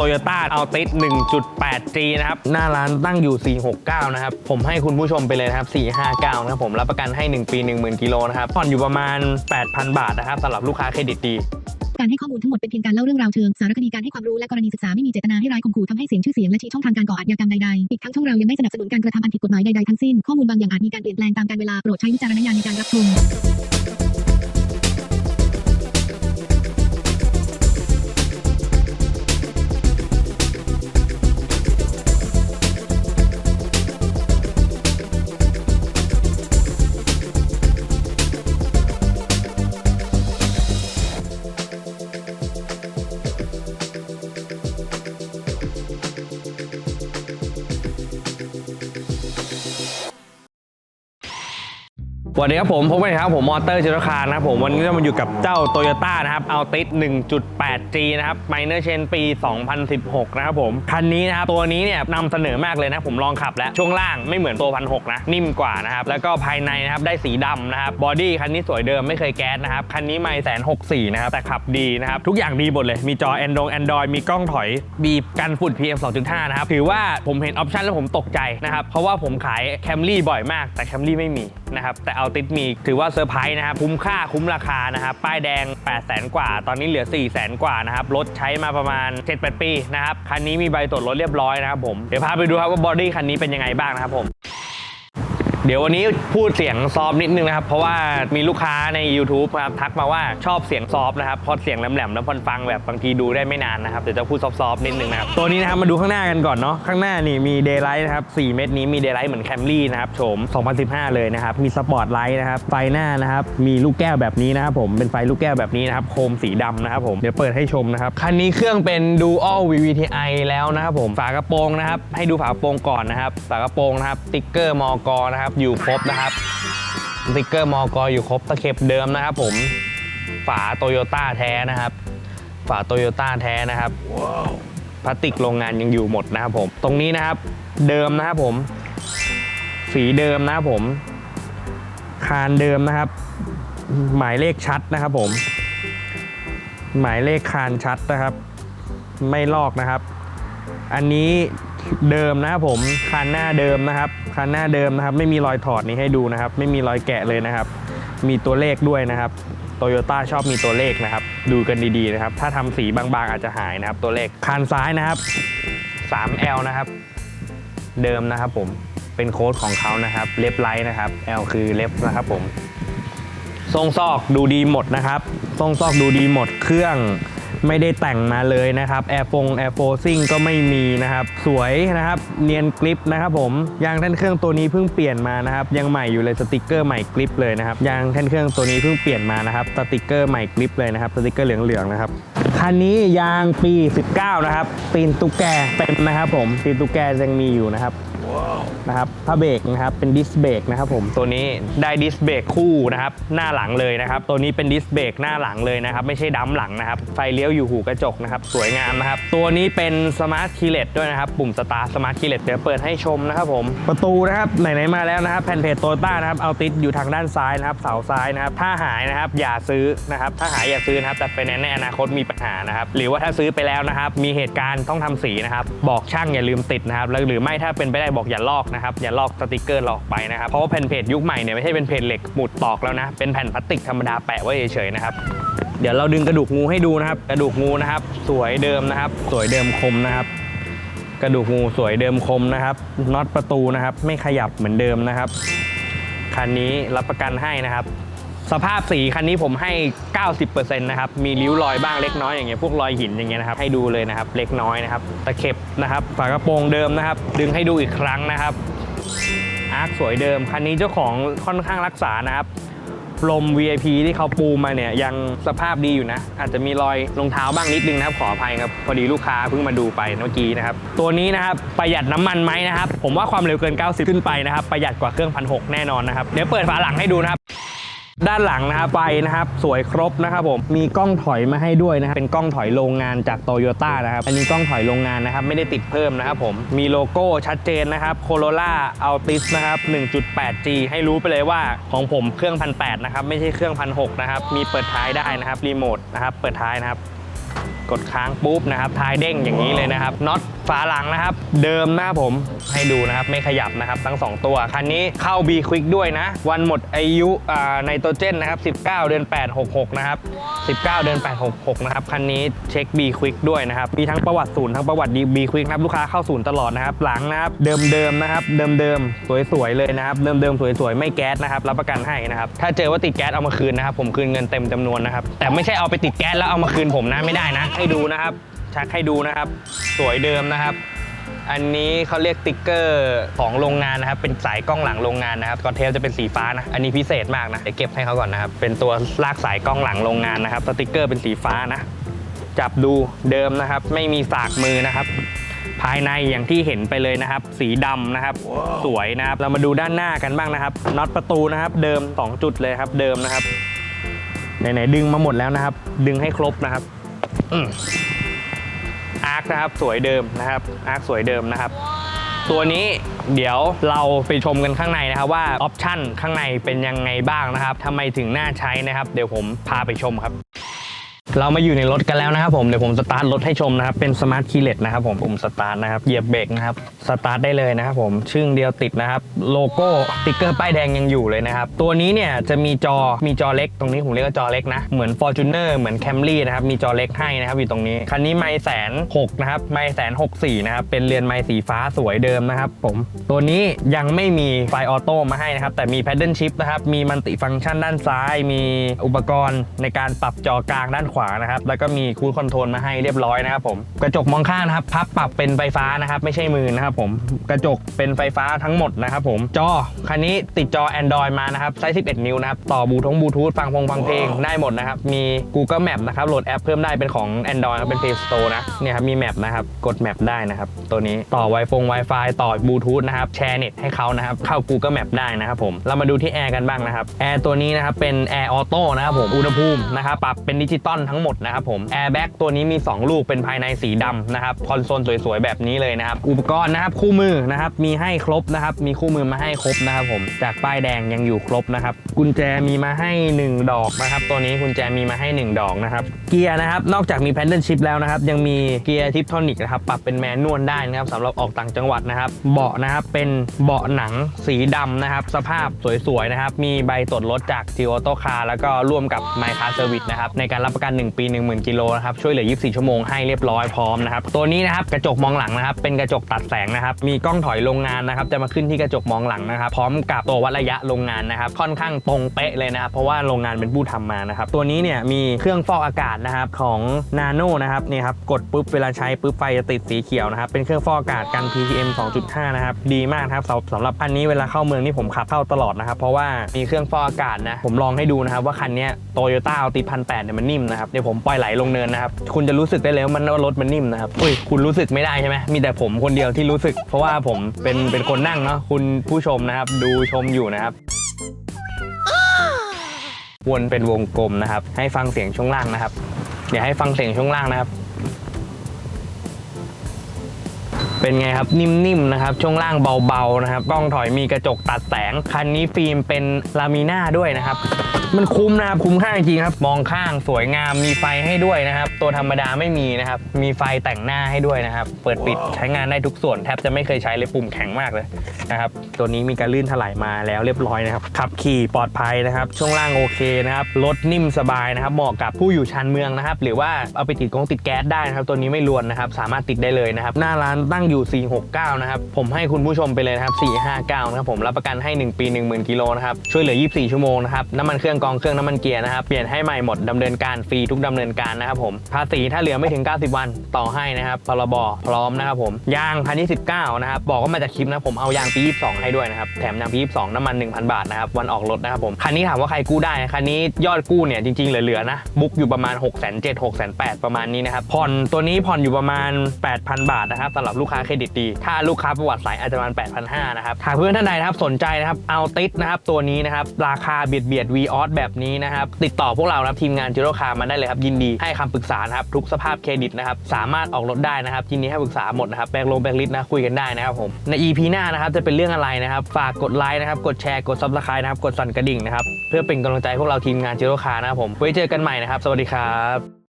Toyota Altis 1.8G นะครับ หน้าร้านตั้งอยู่ 469 นะครับ ผมให้คุณผู้ชมไปเลยนะครับ 459 นะครับ ผมรับประกันให้ 1 ปี 10,000 กิโลนะครับ ผ่อนอยู่ประมาณ 8,000 บาทนะครับสำหรับลูกค้าเครดิตดี การให้ข้อมูลทั้งหมดเป็นเพียงการเล่าเรื่องราวเชิงสารคดีการให้ความรู้และกรณีศึกษาไม่มีเจตนาให้ร้ายข่มขู่ทำให้เสียงชื่อเสียงและชี้ช่องทางการก่ออาชญากรรมใดๆ อีกทั้งช่องเรายังไม่สนับสนุนการกระทำอันผิดกฎหมายใดๆทั้งสิ้น ข้อมูลบางอย่างอาจมีการเปลี่ยนแปลงตามกาลเวลาโปรดใช้วิจารณญาณในการรับชม สวัสดีครับผมพบกันครับผมมอเตอร์จิรคารนะครับผมวันนี้เรามาอยู่กับเจ้า Toyota นะครับ Altis 1.8G นะครับ Minor Chain ปี 2016 นะครับผมคันนี้นะครับตัวนี้เนี่ยนำเสนอมากเลยนะผมลองขับแล้ว ช่วงล่างไม่เหมือนตัวพันหนะนิ่มกว่านะครับ แล้วก็ภายในนะครับได้สีดำนะครับบอดี้คันนี้สวยเดิมไม่เคยแก๊สนะครับ คันนี้ไม่แสนหกสี่นะครับ แต่ขับดีนะครับ ทุกอย่างดีหมดเลยมีจอ Android Android มีกล้องถอยบีบกันฝุ่น PM 2.5 นะครับ ถือว่าผมเห็นออปชั่นแล้วผมตกใจนะครับเพราะว่าผมขายแคมรี่บ่อยมากแต่แคมรี่ไม่มีนะครับแต่เอาาติดมีถือว่าเซอร์ไพรส์นะครับคุ้มค่าคุ้มราคานะครับป้ายแดง 8 0 0แสนกว่า ตอนนี้เหลือ 4 0 0แสนกว่านะครับรถใช้มาประมาณ 7-8 ปีนะครับคันนี้มีใบตรวจรถเรียบร้อยนะครับผมเดี๋ยวพาไปดูครับว่าบอดี้คันนี้เป็นยังไงบ้างนะครับผม เดี๋ยววันนี้พูดเสียงซอฟนิดนึงนะครับ เพราะว่ามีลูกค้าใน YouTube นะครับทักมาว่าชอบเสียงซอฟนะครับเพราะเสียงแหลมๆแล้วพอฟังแบบบางทีดูได้ไม่นานนะครับเดี๋ยวจะพูดซอฟๆนิดนึงนะครับตัวนี้นะครับมาดูข้างหน้ากันก่อนเนาะข้างหน้านี่มีเดย์ไลท์นะครับ4เม็ดนี้มีเดย์ไลท์เหมือนแคมรี่นะครับโฉม 2015 เลยนะครับมีสปอร์ตไลท์นะครับไฟหน้านะครับมีลูกแก้วแบบนี้นะครับผมเป็นไฟลูกแก้วแบบนี้นะครับโคมสีดำนะครับผมเดี๋ยวเปิดให้ชมนะครับคันนี้เครื่องเป็น Dual VVTi แล้วนะครับผมฝากระโปรงนะครับให้ดูฝากระโปรงก่อนนะครับฝากระโปรงนะครับติ๊กเกอร์มอกนะครับอยู่ครบนะครับสติกเกอร์มอกอยู่ครบตะเข็บเดิมนะครับ ผมฝาโตโยต้าแท้นะครับ ฝาโตโยต้าแท้นะครับพลาสติกโรงงานยังอยู่หมดนะครับผม ตรงนี้นะครับเดิมนะครับผม สีเดิมนะครับผม คานเดิมนะครับ หมายเลขชัดนะครับผม หมายเลขคานชัดนะครับ ไม่ลอกนะครับ อันนี้ เดิมนะครับผมคันหน้าเดิมนะครับคันหน้าเดิมนะครับ ไม่มีรอยถอดนี้ให้ดูนะครับ ไม่มีรอยแกะเลยนะครับ มีตัวเลขด้วยนะครับโตโยต้าชอบมีตัวเลขนะครับ ดูกันดีๆนะครับ ถ้าทำสีบางๆอาจจะหายนะครับ ตัวเลขคันซ้ายนะครับ 3L นะครับ เดิมนะครับผมเป็นโค้ดของเขานะครับ เล็บไลท์นะครับ L คือเล็บนะครับผมทรงซอกดูดีหมดนะครับทรงซอกดูดีหมดเครื่อง ไม่ได้แต่งมาเลยนะครับแอร์ฟงแอร์โฟซิ่งก็ไม่มีนะครับ สวยนะครับ เนียนกริปนะครับผมยางแท่นเครื่องตัวนี้เพิ่งเปลี่ยนมานะครับ ยังใหม่อยู่เลยสติกเกอร์ใหม่กริปเลยนะครับยางแท่นเครื่องตัวนี้เพิ่งเปลี่ยนมานะครับสติกเกอร์ใหม่กริปเลยนะครับสติกเกอร์เหลืองๆนะครับคันนี้ยางปี 19 นะครับตีนตุ๊กแกเต็มนะครับผมตีนตุ๊กแกยังมีอยู่นะครับ นะครับผ้าเบรกนะครับเป็นดิสเบรกนะครับผมตัวนี้ได้ดิสเบรกคู่นะครับหน้าหลังเลยนะครับ ตัวนี้เป็นดิสเบรกหน้าหลังเลยนะครับ ไม่ใช่ดัมหลังนะครับ ไฟเลี้ยวอยู่หูกระจกนะครับ สวยงามนะครับ ตัวนี้เป็นสมาร์ทคีเลตด้วยนะครับ ปุ่มสตาร์สมาร์ทคีเลตเดี๋ยวเปิดให้ชมนะครับผมประตูนะครับไหนๆมาแล้วนะครับแผ่นเพจโตโยต้านะครับเอาติดอยู่ทางด้านซ้ายนะครับเสาซ้ายนะครับถ้าหายนะครับอย่าซื้อนะครับถ้าหายอย่าซื้อนะครับแต่เป็นในอนาคตมีปัญหานะครับหรือว่าถ้าซื้อไปแล้วนะครับมีเหตุการณ์ต้องทำสีนะครับบอกช่างอย่าลืมติดนะครับแล้วหรือไม่ถ้าเป็นไปได้บอกอย่าลอกนะครับ อย่าลอกสติกเกอร์หลอกไปนะครับ เพราะว่าแผ่นเพจยุคใหม่เนี่ยไม่ใช่เป็นเพจเหล็กหมุดตอกแล้วนะ เป็นแผ่นพลาสติกธรรมดาแปะไว้เฉยๆนะครับ เดี๋ยวเราดึงกระดูกงูให้ดูนะครับ กระดูกงูนะครับ สวยเดิมนะครับ สวยเดิมคมนะครับ กระดูกงูสวยเดิมคมนะครับน็อตประตูนะครับ ไม่ขยับเหมือนเดิมนะครับคันนี้รับประกันให้นะครับ สภาพสีคันนี้ผมให้ 90%นะครับ มีริ้วรอยบ้างเล็กน้อยอย่างเงี้ย พวกรอยหินอย่างเงี้ยนะครับ ให้ดูเลยนะครับ เล็กน้อยนะครับ ตะเข็บนะครับ ฝากระโปรงเดิมนะครับ ดึงให้ดูอีกครั้งนะครับ อาร์คสวยเดิม คันนี้เจ้าของค่อนข้างรักษานะครับลม VIP ที่เขาปูมาเนี่ยยังสภาพดีอยู่นะ อาจจะมีรอยรองเท้าบ้างนิดนึงนะครับขออภัยครับ พอดีลูกค้าเพิ่งมาดูไปเมื่อกี้นะครับ ตัวนี้นะครับประหยัดน้ำมันไหมนะครับ ผมว่าความเร็วเกิน 90 ขึ้นไปนะครับ ประหยัดกว่าเครื่องพันหแน่นอนนะครับ เดี๋ยวเปิดฝาหลังให้ดูนะครับ ด้านหลังนะครับไปนะครับ สวยครบนะครับผมมีกล้องถอยมาให้ด้วยนะครับเป็นกล้องถอยโรงงานจากโตโยต้านะครับอันนี้กล้องถอยโรงงานนะครับ ไม่ได้ติดเพิ่มนะครับผมมีโลโก้ชัดเจนนะครับโคโรล่าอัลติสนะครับ 1.8G ให้รู้ไปเลยว่าของผมเครื่องพันแนะครับ ไม่ใช่เครื่องพันหนะครับ มีเปิดท้ายได้นะครับรีโมทนะครับเปิดท้ายนะครับ กดค้างปุ๊บนะครับท้ายเด้งอย่างนี้เลยนะครับน็อตฝาหลังนะครับ เดิมนะครับผมให้ดูนะครับไม่ขยับนะครับทั้ง 2 ตัว คันนี้เข้า B Quick ด้วยนะ วันหมดอายุไนโตรเจนนะครับ 19 เดือน 8 66 นะครับ 19 เดือน 8 66 นะครับ คันนี้เช็ค B Quick ด้วยนะครับ มีทั้งประวัติศูนย์ทั้งประวัติ B Quick นะครับ ลูกค้าเข้าศูนย์ตลอดนะครับ หลังนะครับ เดิมๆนะครับ เดิมๆ สวยๆ เลยนะครับ เดิมๆ สวยๆ ไม่แก๊สนะครับ รับประกันให้นะครับ ถ้าเจอว่าติดแก๊สเอามาคืนนะครับ ผมคืนเงินเต็มจำนวนนะครับ แต่ไม่ใช่เอาไปติดแก๊สแล้วเอามาคืนผมนะไม่ได้นะให้ดูนะครับ ชักให้ดูนะครับ สวยเดิมนะครับ อันนี้เขาเรียกติ๊กเกอร์ของโรงงานนะครับ เป็นสายกล้องหลังโรงงานนะครับก่อนเทปจะเป็นสีฟ้านะ อันนี้พิเศษมากนะเดี๋ยวเก็บให้เขาก่อนนะครับ เป็นตัวลากสายกล้องหลังโรงงานนะครับ สติ๊กเกอร์เป็นสีฟ้านะ จับดูเดิมนะครับ ไม่มีสากมือนะครับภายในอย่างที่เห็นไปเลยนะครับ สีดำนะครับ สวยนะครับ เรามาดูด้านหน้ากันบ้างนะครับน็อตประตูนะครับ เดิม 2 จุดเลยครับ เดิมนะครับไหนๆดึงมาหมดแล้วนะครับ ดึงให้ครบนะครับ อืมอาร์คนะครับสวยเดิมนะครับอาร์คสวยเดิมนะครับ ตัวนี้เดี๋ยวเราไปชมกันข้างในนะครับว่าออปชั่นข้างในเป็นยังไงบ้างนะครับทำไมถึงน่าใช้นะครับ เดี๋ยวผมพาไปชมครับ เรามาอยู่ในรถกันแล้วนะครับผมเดี๋ยวผมสตาร์ทรถให้ชมนะครับเป็นสมาร์ทคีเลสนะครับผมผมสตาร์ทนะครับเหยียบเบรกนะครับสตาร์ทได้เลยนะครับผมชึ่งเดียวติดนะครับโลโก้ติ๊กเกอร์ป้ายแดงยังอยู่เลยนะครับตัวนี้เนี่ยจะมีจอมีจอเล็ก ตรงนี้ผมเรียกว่าจอเล็กนะเหมือน Fortuner เหมือน Camry นะครับมีจอเล็กให้นะครับอยู่ตรงนี้คันนี้ไม่แสนหกนะครับไม่แสนหกสี่นะครับเป็นเรือนไม้สีฟ้าสวยเดิมนะครับผมตัวนี้ยังไม่มีไฟออโต้มาให้นะครับแต่มี Paddle Shift นะครับมีมัลติฟังก์ชันด้านซ้าย มีอุปกรณ์ในการปรับจอกลางด้านขวานะครับ แล้วก็มีคูลคอนโทรลมาให้เรียบร้อยนะครับผมกระจกมองข้างนะครับ พับปรับเป็นไฟฟ้านะครับ ไม่ใช่มือนะครับผมกระจกเป็นไฟฟ้าทั้งหมดนะครับผมจอคันนี้ติดจอ Android มานะครับไซส์11 นิ้วนะครับต่อบลูทงบลูทูธฟังพงฟังเพลงได้หมดนะครับมี Google Map นะครับโหลดแอปเพิ่มได้เป็นของ Android ครับเป็น Play Store นะเนี่ยครับมีแมปนะครับกดแมปได้นะครับตัวนี้ต่อ Wi-Fi Wi-Fi ต่อบลูทูธนะครับแชร์เน็ตให้เขานะครับเข้า Google Map ได้นะครับผมเรามาดูที่แอร์กันบ้างนะครับแอร์ตัวนี้นะครับเป็นแอร์ออโต้นะครับผมอุณหภูมินะครับปรับเป็นดิจิตอลทั้งหมดนะครับผมแอร์แบ็กตัวนี้มี 2 ลูกเป็นภายในสีดำนะครับคอนโซลสวยๆ แบบนี้เลยนะครับอุปกรณ์นะครับคู่มือนะครับมีให้ครบนะครับมีคู่มือมาให้ครบนะครับผมจากป้ายแดงยังอยู่ครบนะครับกุญแจมีมาให้ 1 ดอกนะครับตัวนี้กุญแจมีมาให้ 1 ดอกนะครับเกียร์นะครับนอกจากมีแพนเดิลชิพแล้วนะครับยังมีเกียร์ทิปทอนิกนะครับปรับเป็นแมนนวลได้นะครับสำหรับออกต่างจังหวัดนะครับเบาะนะครับเป็นเบาะหนังสีดำนะครับสภาพสวยๆนะครับมีใบตรวจรถจาก g ิ o โตคาแล้วก็ร่วมกับ My Car Service นะครับในการรับประกัน1 ปี 10,000กิโลนะครับช่วยเหลือ 24 ชั่วโมงให้เรียบร้อยพร้อมนะครับตัวนี้นะครับกระจกมองหลังนะครับเป็นกระจกตัดแสงนะครับมีกล้องถอยโรงงานนะครับจะมาขึ้นที่กระจกมองหลังนะครับพร้อมกับตัววัดระยะโรงงานนะครับค่อนข้างตรงเป๊ะเลยนะครับเพราะว่าโรงงานเป็นผู้ทำมานะครับตัวนี้เนี่ยมีเครื่องฟอกอากาศนะครับของนาโนนะครับนี่ครับกดปุ๊บเวลาใช้ปุ๊บไฟจะติดสีเขียวนะครับเป็นเครื่องฟอกอากาศกัน PPM 2.5 นะครับดีมากครับสำหรับคันนี้เวลาเข้าเมืองนี่ผมขับเข้าตลอดนะครับเพราะว่ามีเครื่องฟอกอากาศนะผมลองให้ดูนะครับว่าคันนี้โตโยต้าเอาติพันแปดเนี่ยมันนิ่มนะครับเดี๋ยวผมปล่อยไหลลงเนินนะครับคุณจะรู้สึกได้เลยว่ามันว่ารถมันนิ่มนะครับอุ้ยคุณรู้สึกไม่ได้ใช่ไหมมีแต่ผมคนเดียวที่รู้สึก เพราะว่าผมเป็นเป็นคนนั่งเนาะคุณผู้ชมนะครับดูชมอยู่นะครับวนเป็นวงกลมนะครับ ให้ฟังเสียงช่วงล่างนะครับเดี๋ยวให้ฟังเสียงช่วงล่างนะครับ เป็นไงครับนิ่มๆนะครับช่วงล่างเบาๆนะครับกล้องถอยมีกระจกตัดแสง คันนี้ฟิล์มเป็นลามิน่าด้วยนะครับ มันคุ้มนะครับคุ้มค่าจริงๆครับ มองข้างสวยงามมีไฟให้ด้วยนะครับ ตัวธรรมดาไม่มีนะครับ มีไฟแต่งหน้าให้ด้วยนะครับ เปิดปิดใช้งานได้ทุกส่วนแทบจะไม่เคยใช้เลยปุ่มแข็งมากเลยนะครับตัวนี้มีการลื่นถลายมาแล้วเรียบร้อยนะครับขับขี่ปลอดภัยนะครับช่วงล่างโอเคนะครับรถนิ่มสบายนะครับเหมาะกับผู้อยู่ชานเมืองนะครับหรือว่าเอาไปติดกงติดแก๊สได้นะครับตัวนี้ไม่รวนนะครับสามารถติดได้เลยนะครับหน้าร้านตั้งอยู่ 469 นะครับ ผมให้คุณผู้ชมไปเลยนะครับ 459 นะครับผมรับประกันให้ 1 ปี 10,000 กิโลนะครับ ช่วยเหลือ 24 ชั่วโมงนะครับ น้ำมันเครื่องกองเครื่องน้ำมันเกียร์นะครับ เปลี่ยนให้ใหม่หมดดำเนินการฟรีทุกดำเนินการนะครับผม ภาษีถ้าเหลือไม่ถึง 90 วันต่อให้นะครับพรบพร้อมนะครับผมยางพันยี่สิบเก้านะครับบอกว่ามาจากคลิปนะผมเอายางปี 22 ให้ด้วยนะครับแถมยางปี 22 น้ำมัน 1,000 บาทนะครับวันออกรถนะครับผมคันนี้ถามว่าใครกู้ได้คันนี้ยอดกู้เนี่ยจริงๆเหลือๆนะบุ๊กอยู่ประมาณ6 7 0 0 0 6 8 0 0ประมาณนี้นะครับผ่อนตัวนี้ผ่อนอยู่ประมาณ 8,000 บาทนะครับสำหรับลูกค้าาเครดิตดี ถ้าลูกค้าประวัติสายอาจจะประมาณ8,500นะครับหากเพื่อนท่านใดนะครับสนใจนะครับเอาติดนะครับตัวนี้นะครับราคาเบียดเบียดวีออสแบบนี้นะครับติดต่อพวกเรานะครับทีมงานจิโร่คามาได้เลยครับยินดีให้คำปรึกษานะครับทุกสภาพเครดิตนะครับสามารถออกรถได้นะครับยินดีให้ปรึกษาหมดนะครับแบงลงแบงลิสนะคุยกันได้นะครับผมใน EP หน้านะครับจะเป็นเรื่องอะไรนะครับฝากกดไลค์นะครับกดแชร์กดซับสไครต์นะครับกดสั่นกระดิ่งนะครับเพื่อเป็นกำลังใจพวกเราทีมงานจิโร่คานะครับผมไว้เจอกันใหม่นะครับ สวัสดีครับ